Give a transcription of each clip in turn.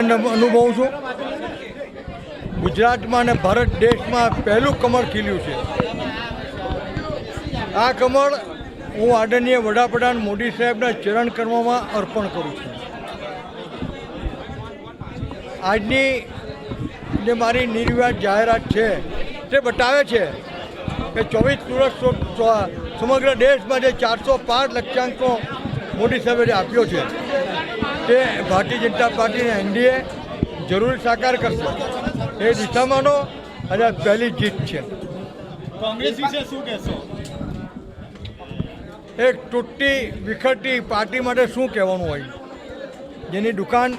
અનુભવું છું. ગુજરાતમાં અને ભારત દેશમાં પહેલું કમળ ખીલ્યું છે. આ કમળ હું આદરણીય વડાપ્રધાન મોદી સાહેબના ચરણ કર્મમાં અર્પણ કરું છું. આજની જે મારી નિર્વિવાદ જાહેરાત છે, તે બતાવે છે કે ચોવીસ સો- સમગ્ર દેશમાં જે ચારસો પાંચ લક્ષ્યાંકો મોદી સાહેબે આપ્યો છે. તે ભારતીય જનતા પાર્ટીને એનડીએ જરૂર સાકાર કરશે. એ દિશામાંનો આજે પહેલી જીત છે. કોંગ્રેસ વિશે શું કહેશો? એક તૂટતી વિખરતી પાર્ટી માટે શું કહેવાનું હોય? જેની દુકાન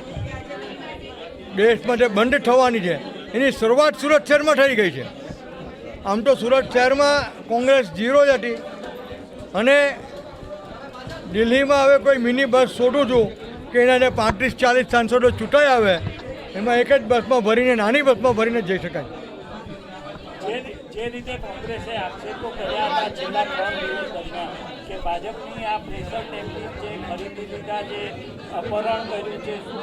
દેશ માટે બંધ થવાની છે. એની શરૂઆત સુરત શહેરમાં થઈ ગઈ છે. આમ તો સુરત શહેરમાં કોંગ્રેસ ઝીરો જ હતી. અને દિલ્હીમાં હવે કોઈ મિની બસ શોધું છું. કે એના જે પાંત્રીસ ચાલીસ સાંસદો ચૂંટાઈ આવે એમાં એક જ બસમાં ભરીને નાની બસમાં ભરીને જઈ શકાય. જે જે રીતે કોંગ્રેસે આક્ષેપો કર્યા હતા છેલ્લા ત્રણ દિવસ દરમિયાન કે ભાજપની આ પ્રેશર ટેકનિક જે ખરીદી લીધા જે અપહરણ કર્યું છે શું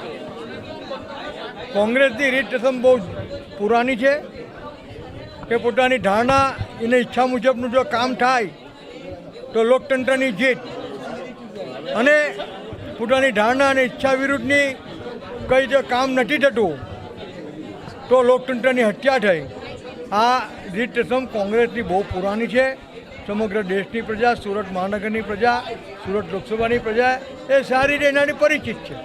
કોંગ્રેસની રીત રસમ બહુ પુરાની છે કે પોતાની ધારણા એને ઈચ્છા મુજબનું જો કામ થાય તો લોકતંત્રની જીત. અને પોતાની ધારણા અને ઈચ્છા વિરુદ્ધની કંઈ જો કામ નથી થતું, તો લોકતંત્રની હત્યા થઈ. આ રીત કોંગ્રેસની બહુ પુરાની છે. સમગ્ર દેશની પ્રજા, સુરત મહાનગરની પ્રજા, સુરત લોકસભાની પ્રજા, એ સારી રીતે એનાથી પરિચિત છે.